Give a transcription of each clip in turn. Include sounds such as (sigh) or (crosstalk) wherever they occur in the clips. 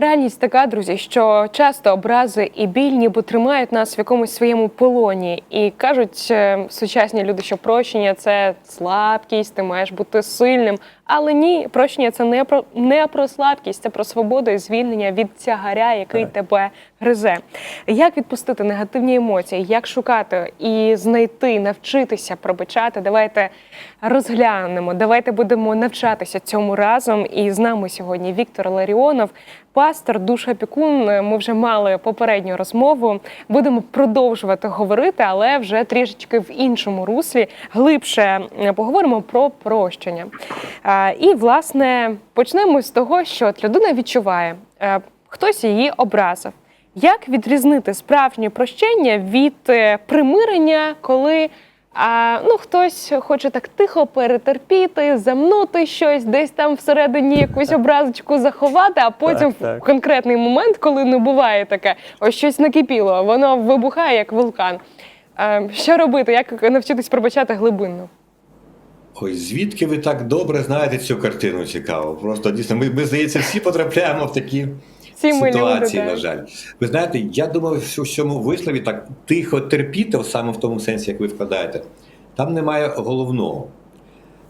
Реальність така, друзі, що часто образи і біль ніби тримають нас в якомусь своєму полоні. І кажуть е, сучасні люди, що прощення це слабкість, ти маєш бути сильним. Але ні, прощення це не про не про слабкість, це про свободу і звільнення від тягаря, який Так. тебе гризе. Як відпустити негативні емоції, як шукати і знайти, навчитися пробачати? Давайте розглянемо. Давайте будемо навчатися цьому разом. І з нами сьогодні Віктор Ларіонов, пастор, душопікун. Ми вже мали попередню розмову. Будемо продовжувати говорити, але вже трішечки в іншому руслі. Глибше е, поговоримо про прощення. Е, І власне почнемо з того, що от людина відчуває, е, хтось її образив. Як відрізнити справжнє прощення від е, примирення, коли а, ну, хтось хоче так тихо перетерпіти, замнути щось, десь там всередині якусь образочку заховати, а потім Так, так. в конкретний момент, коли не буває таке, ось щось накипіло, воно вибухає як вулкан. А, що робити? Як навчитись пробачати глибинно? Ой, звідки ви так добре знаєте цю картину цікаво? Просто дійсно, ми, ми здається, всі потрапляємо в такі Всі ситуації, на жаль. Ви знаєте, я думаю, що в цьому вислові так тихо терпіти, саме в тому сенсі, як ви вкладаєте, там немає головного.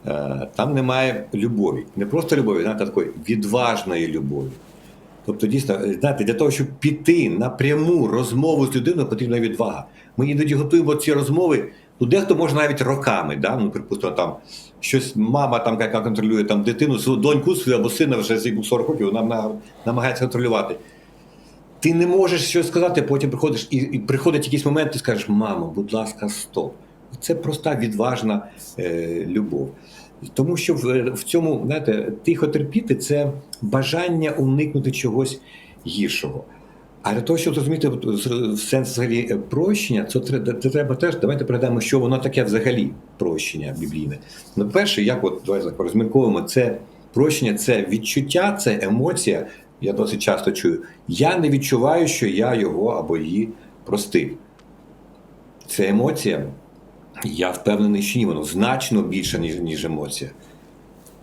Е, Там немає любові. Не просто любові, знаєте, такої відважної любові. Тобто, дійсно, е, знаєте, для того, щоб піти на пряму розмову з людиною, потрібна відвага. Ми іноді готуємо ці розмови. Ну, дехто може навіть роками, да? ну, припустимо, там щось мама, там, яка контролює там, дитину, свою доньку свою або сина вже з 40 років, вона намагається контролювати. Ти не можеш щось сказати, потім приходиш, і, і приходить якийсь момент, ти скажеш, мамо, будь ласка, стоп. Це проста відважна е, любов. Тому що в, в цьому, знаєте, тихо терпіти це бажання уникнути чогось гіршого. А для того, щоб зрозуміти з- сенс взагалі е, прощення, це треба, теж. Давайте пригадаємо, що воно таке взагалі прощення біблійне. Ну, перше, як от давайте розмірковуємо, це прощення, це відчуття, це емоція. Я досить часто чую. Я не відчуваю, що я його або її простив. Це емоція. Я впевнений, що ні, воно значно більше, ніж, ніж емоція.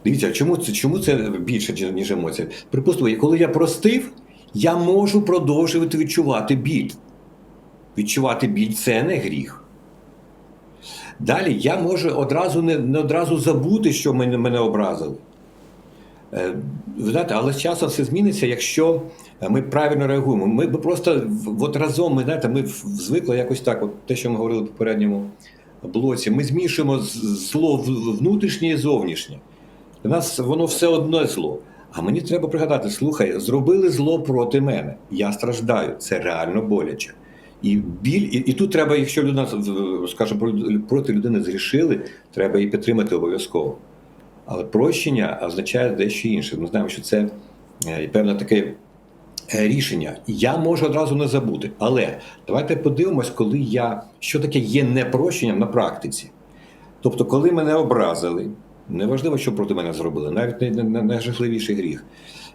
Дивіться, чому це, чому це більше, ніж емоція? Припустимо, коли я простив, я можу продовжувати відчувати біль. Відчувати біль це не гріх. Далі я можу одразу не, не одразу забути, що мене, мене образили. Е, знаєте, але з часом все зміниться, якщо ми правильно реагуємо. Ми, ми просто от разом, ми знаєте, ми звикли якось так, от те, що ми говорили в попередньому блоці, ми змішуємо зло внутрішнє і зовнішнє. У нас воно все одно зло. А мені треба пригадати: слухай, зробили зло проти мене. Я страждаю, це реально боляче. І біль, і, і тут треба, якщо людина скажімо, проти людини згрішили, треба її підтримати обов'язково. Але прощення означає дещо інше. Ми знаємо, що це е, певне таке е, рішення. Я можу одразу не забути. Але давайте подивимось, коли я що таке є непрощенням на практиці. Тобто, коли мене образили, неважливо, що проти мене зробили, навіть не- найжахливіший гріх.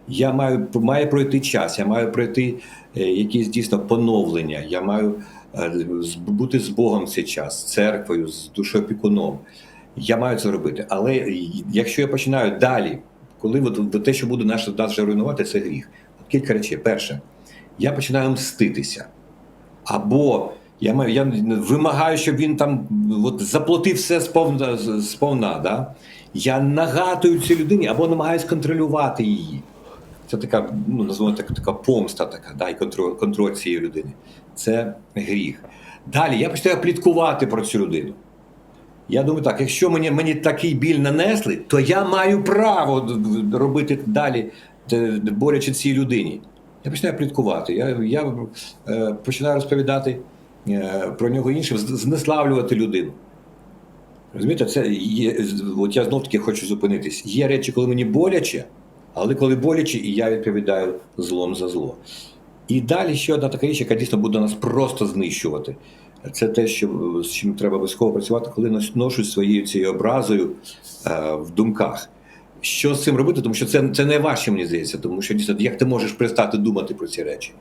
Я маю має пройти час, я маю пройти е, якісь дійсно поновлення. Я маю е, бути з Богом цей час, з церквою, з душопікуном. Я маю це робити. Але якщо я починаю далі, коли от, те, що буде нас вже руйнувати, це гріх. От кілька речей. Перше, я починаю мститися. Або я маю, я вимагаю, щоб він там от, заплатив все сповна, сповна да? Я нагадую цій людині або намагаюся контролювати її. Це така, ну, називаємо так, така помста, така, да, і контроль, контроль цієї людини. Це гріх. Далі я починаю пліткувати про цю людину. Я думаю, так, якщо мені, мені такий біль нанесли, то я маю право робити далі, борючи цій людині. Я починаю пліткувати. Я, я е, починаю розповідати е, про нього іншим, знеславлювати людину. Розумієте, це є, от я знов таки хочу зупинитись. Є речі, коли мені боляче, але коли боляче, і я відповідаю злом за зло. І далі ще одна така річ, яка дійсно буде нас просто знищувати. Це те, що з чим треба обов'язково працювати, коли нос- ношусь своєю цією образою е, в думках. Що з цим робити? Тому що це, це найважче, мені здається, тому що дійсно, як ти можеш перестати думати про ці речі.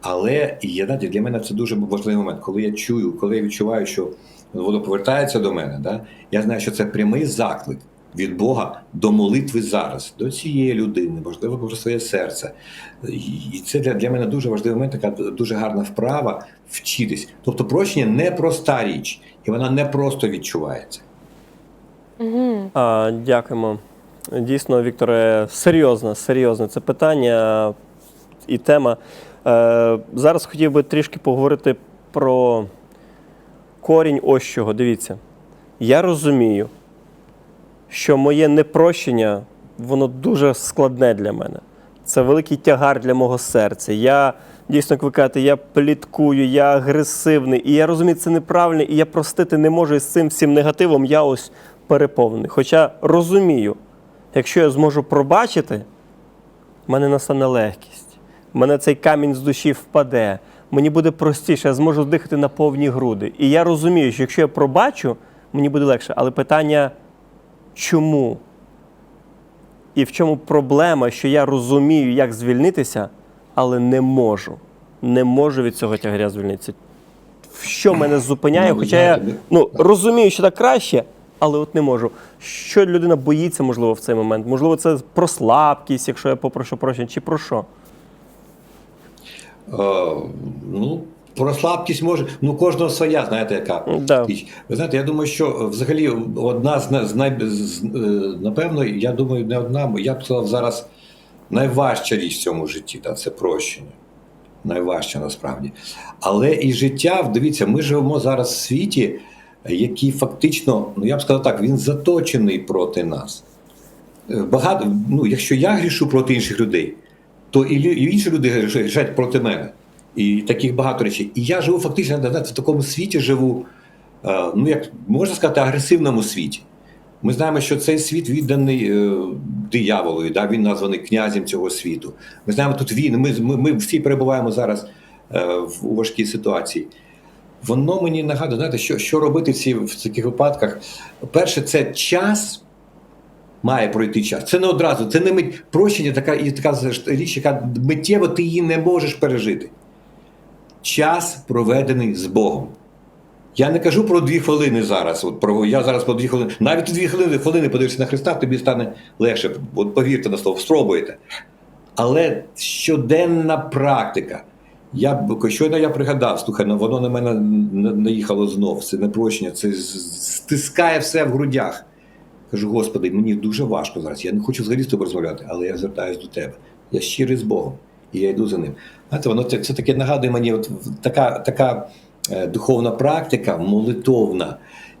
Але я знаєте, для мене це дуже важливий момент, коли я чую, коли я відчуваю, що воно повертається до мене, да, я знаю, що це прямий заклик від Бога до молитви зараз, до цієї людини, можливо, про своє серце. І це для, для мене дуже важливий момент, така дуже гарна вправа вчитись. Тобто прощення не проста річ, і вона не просто відчувається. Угу. А, дякуємо. Дійсно, Вікторе, серйозне, серйозне це питання і тема. Е, зараз хотів би трішки поговорити про корінь ось чого. Дивіться, я розумію, що моє непрощення, воно дуже складне для мене. Це великий тягар для мого серця. Я дійсно, як ви кажете, я пліткую, я агресивний, і я розумію, це неправильно, і я простити не можу і з цим всім негативом. Я ось переповнений. Хоча розумію, якщо я зможу пробачити, в мене настане легкість. В мене цей камінь з душі впаде. Мені буде простіше, я зможу дихати на повні груди. І я розумію, що якщо я пробачу, мені буде легше. Але питання чому? І в чому проблема, що я розумію, як звільнитися, але не можу. Не можу від цього тягаря звільнитися. Що мене зупиняє? Ну, Хоча я ну, розумію, що так краще, але от не можу. Що людина боїться, можливо, в цей момент? Можливо, це про слабкість, якщо я попрошу прощення, чи про що? Е, ну, про слабкість може. Ну, кожного своя, знаєте, яка Да. річ. Ви знаєте, я думаю, що взагалі одна з, з най... з- е, напевно, я думаю, не одна, я б сказав зараз найважча річ в цьому житті, да, це прощення. Найважче насправді. Але і життя, дивіться, ми живемо зараз в світі, який фактично, ну я б сказав так, він заточений проти нас. Е, Багато, ну, якщо я грішу проти інших людей, то і, інші люди грішать проти мене. І таких багато речей. І я живу фактично в такому світі живу, е, ну як можна сказати, агресивному світі. Ми знаємо, що цей світ відданий е, дияволу, да? він названий князем цього світу. Ми знаємо тут війни, ми, ми, ми всі перебуваємо зараз е, в, важкій ситуації. Воно мені нагадує, знаєте, що, що робити в, ці, в таких випадках. Перше, це час. Має пройти час. Це не одразу, це не мить. Прощення така і така річ, яка миттєво ти її не можеш пережити. Час проведений з Богом. Я не кажу про дві хвилини зараз. От про я зараз про дві хвилини. Навіть дві хвилини, хвилини подивишся на Христа, тобі стане легше. От повірте на слово, спробуйте. Але щоденна практика. Я щойно я пригадав, слухай, ну воно на мене наїхало знов. Це не прощення, це стискає все в грудях. Кажу, Господи, мені дуже важко зараз. Я не хочу взагалі з тобою розмовляти, але я звертаюся до тебе. Я щирий з Богом, і я йду за ним. Знаєте, воно це, це таке нагадує мені, от така, така е, духовна практика, молитовна.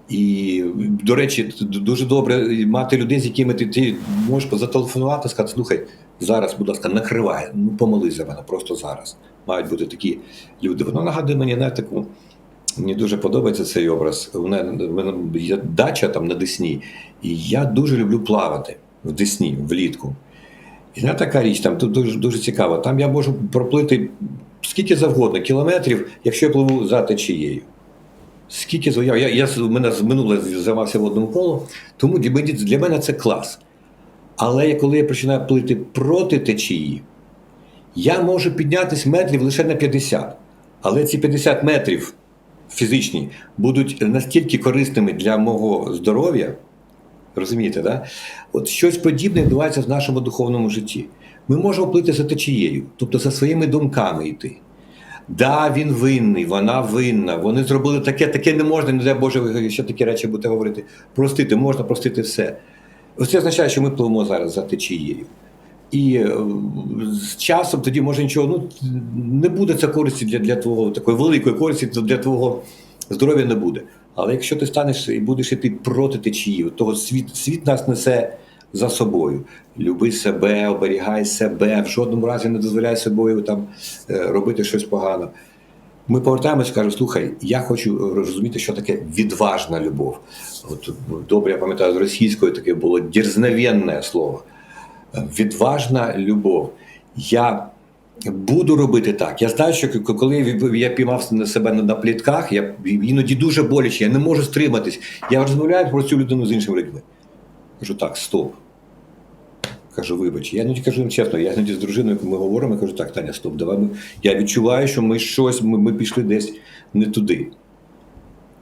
І, до речі, дуже добре мати людей, з якими ти, ти можеш зателефонувати, сказати, слухай, зараз, будь ласка, накривай, ну помолись за мене, просто зараз. Мають бути такі люди. Воно нагадує мені на таку. Мені дуже подобається цей образ. У мене, в мене є дача там на Десні, і я дуже люблю плавати в Десні влітку. І знає така річ, там тут дуже, дуже цікаво. Там я можу проплити скільки завгодно кілометрів, якщо я пливу за течією. Скільки я, я, я мене минуле займався водним колом, тому для мене, це клас. Але коли я починаю плити проти течії, я можу піднятися метрів лише на 50. Але ці 50 метрів фізичні будуть настільки корисними для мого здоров'я. Розумієте, да? От щось подібне відбувається в нашому духовному житті. Ми можемо плити за течією, тобто за своїми думками йти. Да, він винний, вона винна. Вони зробили таке, таке не можна, не дай Боже, ще такі речі будете говорити. Простити, можна простити все. Це означає, що ми пливемо зараз за течією. І е, з часом тоді може нічого, ну не буде це користі для, для твого такої великої користі для твого здоров'я не буде. Але якщо ти станеш і будеш іти проти течії, того світ, світ нас несе за собою. Люби себе, оберігай себе, в жодному разі не дозволяй собою там е, робити щось погано. Ми повертаємось і кажемо, слухай, я хочу розуміти, що таке відважна любов. От добре, я пам'ятаю, з російською таке було дерзновенне слово. Відважна любов. Я буду робити так. Я знаю, що коли я піймав на себе на плітках, я іноді дуже боляче, я не можу стриматись. Я розмовляю про цю людину з іншими людьми. Кажу, так, стоп. Кажу, вибач, я іноді кажу чесно, я іноді з дружиною ми говоримо, я кажу, так, Таня, стоп, давай ми. Я відчуваю, що ми щось, ми, ми пішли десь не туди.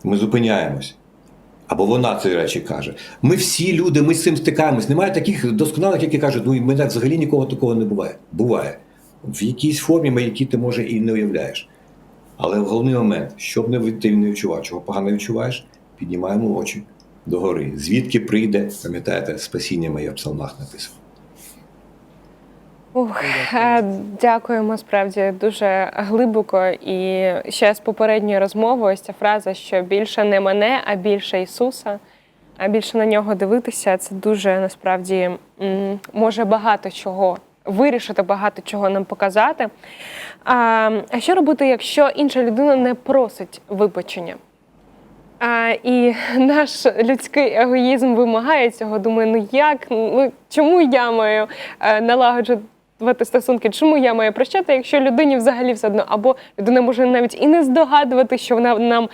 Ми зупиняємось. Або вона ці речі каже. Ми всі люди, ми з цим стикаємось. Немає таких досконалих, які кажуть, ну і мене взагалі нікого такого не буває. Буває. В якійсь формі, які ти може і не уявляєш. Але головний момент, щоб не ти не відчував, чого погано відчуваєш, піднімаємо очі догори. Звідки прийде, пам'ятаєте, спасіння моє в псалмах написано. Ух, е, дякуємо справді дуже глибоко. І ще з попередньої розмови ось ця фраза, що більше не мене, а більше Ісуса, а більше на нього дивитися, це дуже насправді може багато чого вирішити, багато чого нам показати. А, що робити, якщо інша людина не просить вибачення? А, і наш людський егоїзм вимагає цього. Думаю, ну як? Ну чому я маю е, налагоджувати стосунки? Чому я маю прощати, якщо людині взагалі все одно? Або людина може навіть і не здогадувати, що вона нам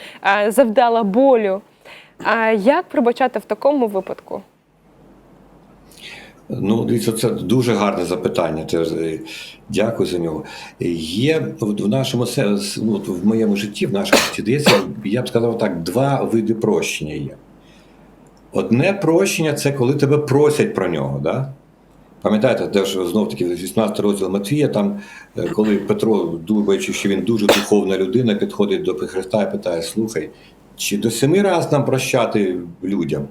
е, завдала болю. А як пробачати в такому випадку? Ну, дивіться, це дуже гарне запитання. Е, дякую за нього. Є в нашому ну, в моєму житті, в нашому житті, здається, я б сказав так, два види прощення є. Одне прощення це коли тебе просять про нього. Да? Пам'ятаєте, теж знов таки 18 розділ Матвія, там, е, коли Петро, думаючи, що він дуже духовна людина, підходить до Христа і питає: слухай, чи до семи раз нам прощати людям?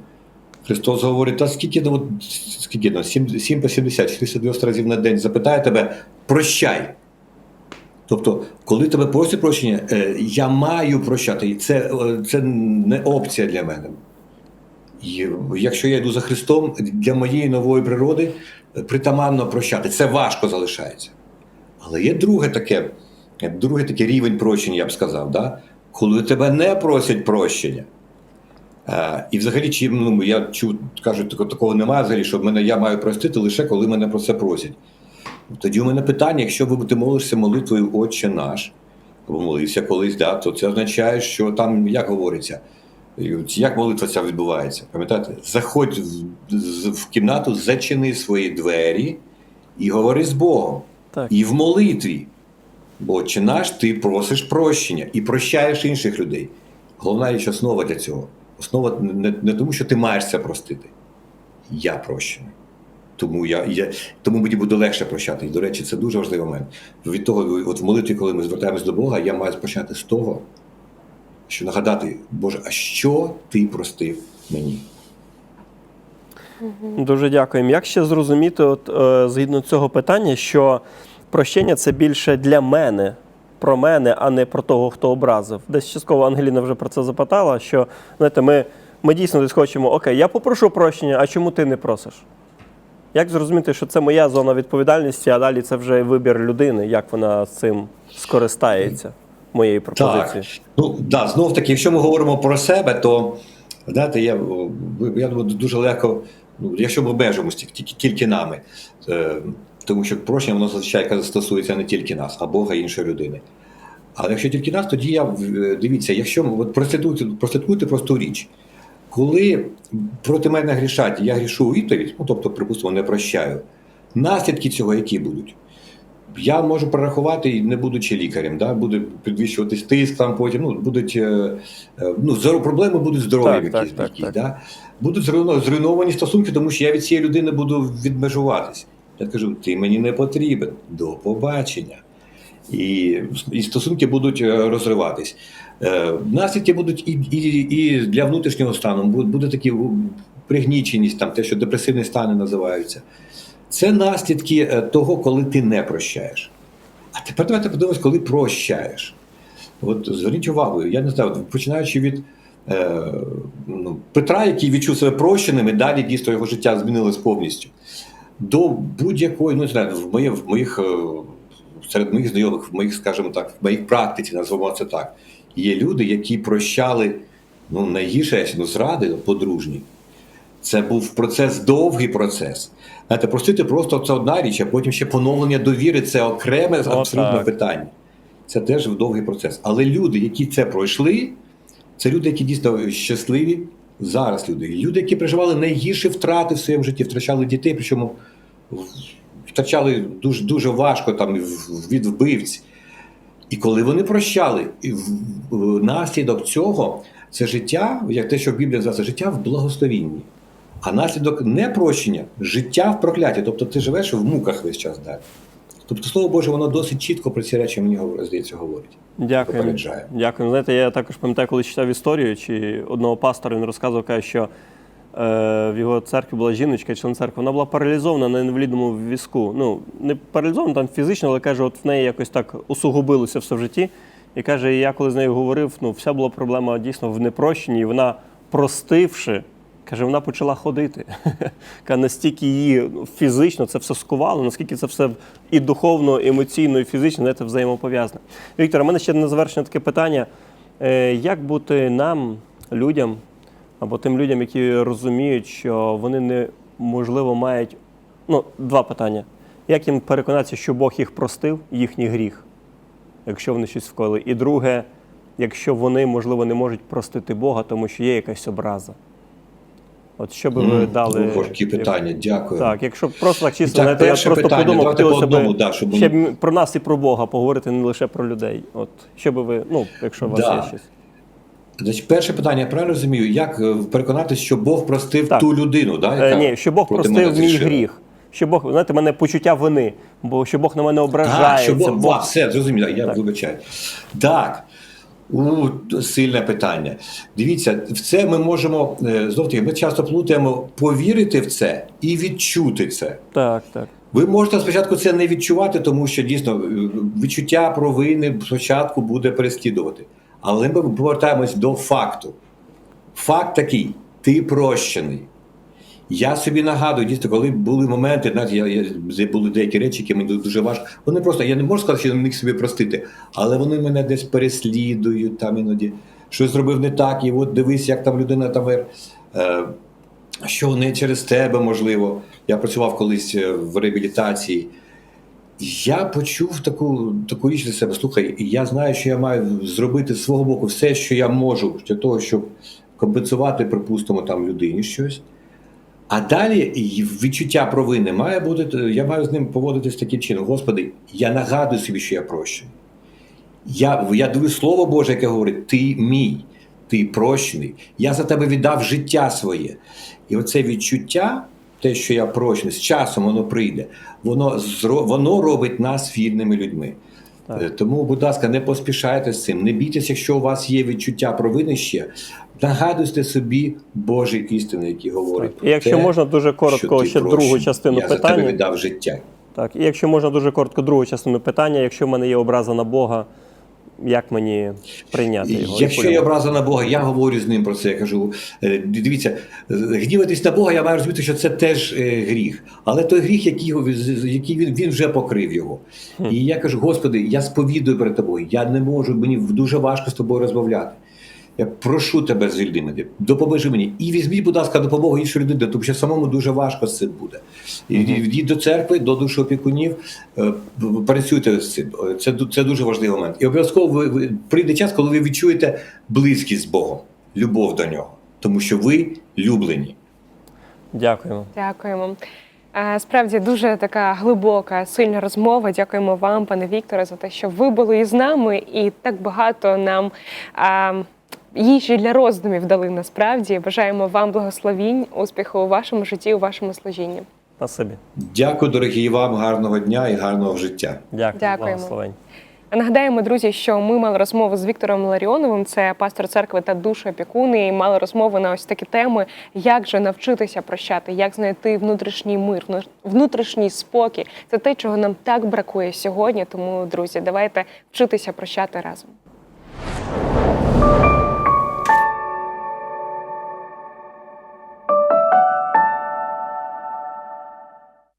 Христос говорить, та скільки, ну, скільки ну, 7, 7 по 70, 490 разів на день запитає тебе, прощай. Тобто, коли тебе просять прощення, е, я маю прощати. Це, е, це не опція для мене. І якщо я йду за Христом, для моєї нової природи е, притаманно прощати. Це важко залишається. Але є друге таке, е, другий такий рівень прощення, я б сказав, да? коли тебе не просять прощення. Е, і взагалі, чи ну, я чув, кажуть, такого немає взагалі, що мене я маю простити лише коли мене про це просять. Тоді у мене питання: якщо ти молишся молитвою Отче наш, або молився колись, да, то це означає, що там як говориться, як молитва ця відбувається? Пам'ятаєте? Заходь в, в кімнату, зачини свої двері і говори з Богом. Так. І в молитві. Бо Отче наш, ти просиш прощення і прощаєш інших людей. Головна річ основа для цього. Основа не, не тому, що ти маєш це простити. Я прощений. Тому я, я тому мені буде легше прощати. І, до речі, це дуже важливий момент. Від того, от в молитві, коли ми звертаємось до Бога, я маю почати з того, що нагадати, Боже, а що ти простив мені? Дуже дякуємо. Як ще зрозуміти, от, е, згідно цього питання, що прощення це більше для мене, про мене, а не про того, хто образив. Десь частково Ангеліна вже про це запитала, що знаєте, ми, ми дійсно десь хочемо, окей, я попрошу прощення, а чому ти не просиш? Як зрозуміти, що це моя зона відповідальності, а далі це вже вибір людини, як вона з цим скористається, моєї пропозиції? Так. Ну да, знов таки, якщо ми говоримо про себе, то знаєте, я, я думаю, дуже легко, ну, якщо ми обмежимося тільки, тільки нами, е, тому що прощення воно зазвичай стосується не тільки нас, а Бога і іншої людини. Але якщо тільки нас, тоді я е, дивіться, якщо от прослідкуйте, прослідкуйте просту річ. Коли проти мене грішать, я грішу у відповідь, ну тобто, припустимо, не прощаю. Наслідки цього які будуть? Я можу прорахувати, не будучи лікарем, да, буде підвищуватись тиск, там потім ну, будуть е, е, ну, проблеми будуть здоров'я якісь, так, так, так. Да? будуть зруйновані стосунки, тому що я від цієї людини буду відмежуватись. Я кажу, ти мені не потрібен, до побачення. І, і стосунки будуть е, розриватись. Е, наслідки будуть і, і, і для внутрішнього стану, буде, буде такі пригніченість, там, те, що депресивні стани називаються. Це наслідки е, того, коли ти не прощаєш. А тепер давайте подивимось, коли прощаєш. От зверніть увагу, я не знаю, починаючи від е, ну, Петра, який відчув себе прощеним, і далі дійсно його життя змінилось повністю. До будь-якої, ну не знаю, в моїх, в моїх е, серед моїх знайомих, в моїх, скажімо так, в моїй практиці, назвемо це так, є люди, які прощали ну, найгірше, ну, зради подружні. Це був процес, довгий процес. Знаєте, простити просто це одна річ, а потім ще поновлення довіри це окреме О, абсолютно так. питання. Це теж довгий процес. Але люди, які це пройшли, це люди, які дійсно щасливі зараз. Люди, люди, які переживали найгірші втрати в своєму житті, втрачали дітей, причому втрачали дуже дуже важко там від вбивць. І коли вони прощали, і в- в- цього це життя, як те, що в Біблії називається, життя в благословінні. А наслідок непрощення життя в прокляті. Тобто ти живеш в муках весь час далі. Тобто, слово Боже, воно досить чітко про ці речі мені здається, говорить. Дякую. Дякую. Знаєте, я також пам'ятаю, коли читав історію, чи одного пастора він розказував, каже, що е, в його церкві була жіночка, член церкви, вона була паралізована на інвалідному візку. Ну, не паралізована там фізично, але каже, от в неї якось так усугубилося все в житті. І каже, я коли з нею говорив, ну, вся була проблема дійсно в непрощенні, і вона, простивши, каже, вона почала ходити. (laughs) Каже, настільки її ну, фізично це все скувало, наскільки це все і духовно, і емоційно, і фізично знаєте, взаємопов'язане. Віктор, у мене ще на завершення таке питання. Е, Як бути нам, людям, або тим людям, які розуміють, що вони не можливо мають. Ну, два питання. Як їм переконатися, що Бог їх простив, їхній гріх, якщо вони щось вкоїли? І друге, якщо вони, можливо, не можуть простити Бога, тому що є якась образа. От що би ви М, дали? Важкі питання, дякую. Так, якщо просто так чисто, Так, я просто питання, подумав, хотілося б да, щоб ще про нас і про Бога поговорити, не лише про людей. От що би ви, ну, якщо у вас Да. є щось. Значить, перше питання, я правильно розумію, як е, переконатися, що Бог простив Так. ту людину, да, Е, ні, що Бог простив мій гріх. Що Бог, знаєте, мене почуття вини, бо що Бог на мене А, ображається. що Бог, Бог... Бог... все, зрозуміло, я Так. вибачаю. Так. У, сильне питання. Дивіться, в це ми можемо е, знов таки, ми часто плутаємо повірити в це і відчути це. Так, так. Ви можете спочатку це не відчувати, тому що дійсно е, відчуття провини спочатку буде переслідувати. Але ми повертаємось до факту. Факт такий: ти прощений. Я собі нагадую, дійсно, коли були моменти, знаєте, я, я, були деякі речі, які мені дуже важко. Вони просто, я не можу сказати, що я міг собі простити, але вони мене десь переслідують там іноді. Щось зробив не так, і от дивись, як там людина там. е, що не через тебе можливо. Я працював колись е, в реабілітації. Я почув таку, таку річ для себе. Слухай, я знаю, що я маю зробити з свого боку все, що я можу для того, щоб компенсувати, припустимо, там людині щось. А далі відчуття провини має бути, я маю з ним поводитись таким чином. Господи, я нагадую собі, що я прощений. Я, я дивлюсь слово Боже, яке говорить: ти мій, ти прощений, я за тебе віддав життя своє. І оце відчуття, те, що я прощений, з часом воно прийде, воно, воно робить нас вільними людьми. Так. Е, Тому, будь ласка, не поспішайте з цим. Не бійтеся, якщо у вас є відчуття провини ще. Нагадуйте собі Божі істини, які говорять. І якщо те, можна дуже коротко ще прощен. ще другу частину я за питання. тебе віддав життя. Так, і якщо можна дуже коротко другу частину питання, якщо в мене є образа на Бога, як мені прийняти його? Якщо я є образа на Бога, я говорю з ним про це. Я кажу: е, дивіться, гніватись на Бога, я маю розуміти, що це теж е, гріх. Але той гріх, який, який він, він вже покрив його. І я кажу: Господи, я сповідую перед тобою. Я не можу, мені дуже важко з тобою розмовляти. Я прошу тебе звільни мене, допоможи мені. І візьміть, будь ласка, допомогу іншої людини, тому що самому дуже важко з цим буде. І Йдіть до церкви, до душоопікунів, е, працюйте з цим. Це, це дуже важливий момент. І обов'язково ви, ви, прийде час, коли ви відчуєте близькість з Богом, любов до нього, тому що ви люблені. Дякуємо. Дякуємо. Е, Справді дуже така глибока, сильна розмова. Дякуємо вам, пане Вікторе, за те, що ви були із нами і так багато нам а, їжі для роздумів дали насправді. Бажаємо вам благословінь, успіху у вашому житті, у вашому служінні. Спасибі. Дякую, дорогі і вам, гарного дня і гарного життя. Дякую. Дякуємо. Благословень. Нагадаємо, друзі, що ми мали розмову з Віктором Ларіоновим, це пастор церкви та душа опікуни, і мали розмову на ось такі теми, як же навчитися прощати, як знайти внутрішній мир, внутрішній спокій. Це те, чого нам так бракує сьогодні. Тому, друзі, давайте вчитися прощати разом.